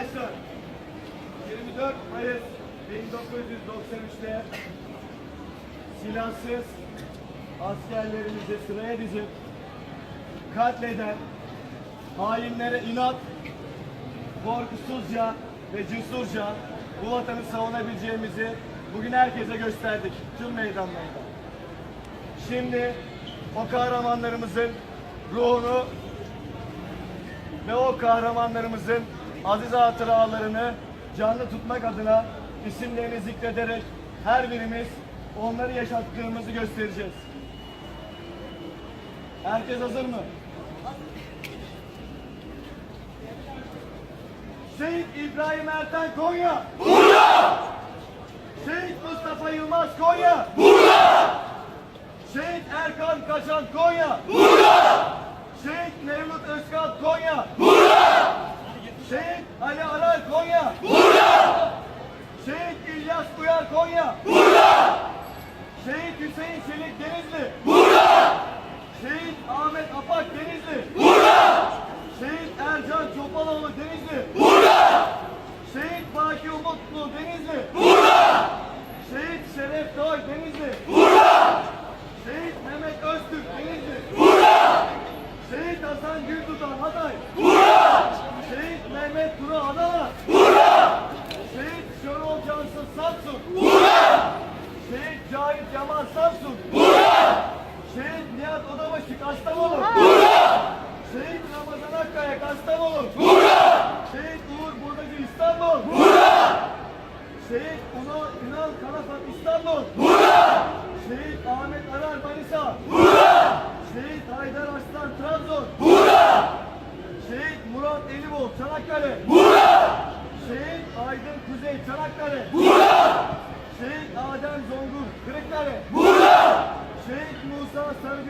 Arkadaşlar 24 Mayıs 1993'te silahsız askerlerimizi sıraya dizip katleden hainlere inat, korkusuzca ve cesurca bu vatanı savunabileceğimizi bugün herkese gösterdik tüm meydanlarda. Şimdi o kahramanlarımızın ruhunu ve o kahramanlarımızın aziz hatıralarını canlı tutmak adına isimlerini zikrederek her birimiz onları yaşattığımızı göstereceğiz. Herkes hazır mı? Şehit İbrahim Erten Konya. Burada! Şehit Mustafa Yılmaz Konya. Burada! Şehit Erkan Kaçan Konya. Şehit Mevlüt Özkan Konya. Burada! Ali Arar Konya. Burada! Şehit İlyas Uyar Konya. Burada! Şehit Hüseyin Çelik Denizli. Burada! Şehit Ahmet Apak Denizli. Burada! Şehit Ercan Çopaloğlu Denizli. Burada! Şehit Baki Umutlu Denizli. Burada! Şehit Şeref Doğay Denizli. Burada! Şehit Mehmet Öztürk Denizli. Şehit Hasan Gültutan Hatay. Burada! Şehit Mehmet Turu Adana. Burada! Şehit Şenol Cansın Samsun. Burada! Yaman Samsun. Burada! Şehit Nihat Odabaşı Kastamonu. Burada! Şehit Ramazan Akkaya Kastamonu. Burada! Şehit Uğur Burdacı İstanbul. Burada! Şehit Ünal, Ünal Kalafat İstanbul. Burada! Şehit Ahmet Arar Manisa. Şehit Haydar Arslan Trabzon. Burada. Şehit Murat Elibol Çanakkale. Burada. Şehit Aydın Kuzey Çanakkale. Burada. Şehit Adem Zongur Kırıkkale. Burada. Şehit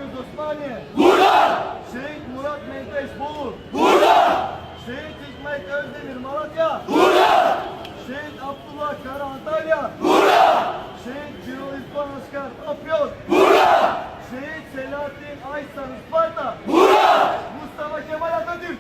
Sarıgöz Osmaniye. Burada. Şehit Murat Menteş Bolu. Burada. Şehit Hikmet Özdemir Malatya. Burada. Şehit Abdullah Kara Antalya. Burada. Şehit Ciro İlkan Asker Afyon. Şehit Selahattin Aysan Isparta. Mustafa Kemal Atatürk.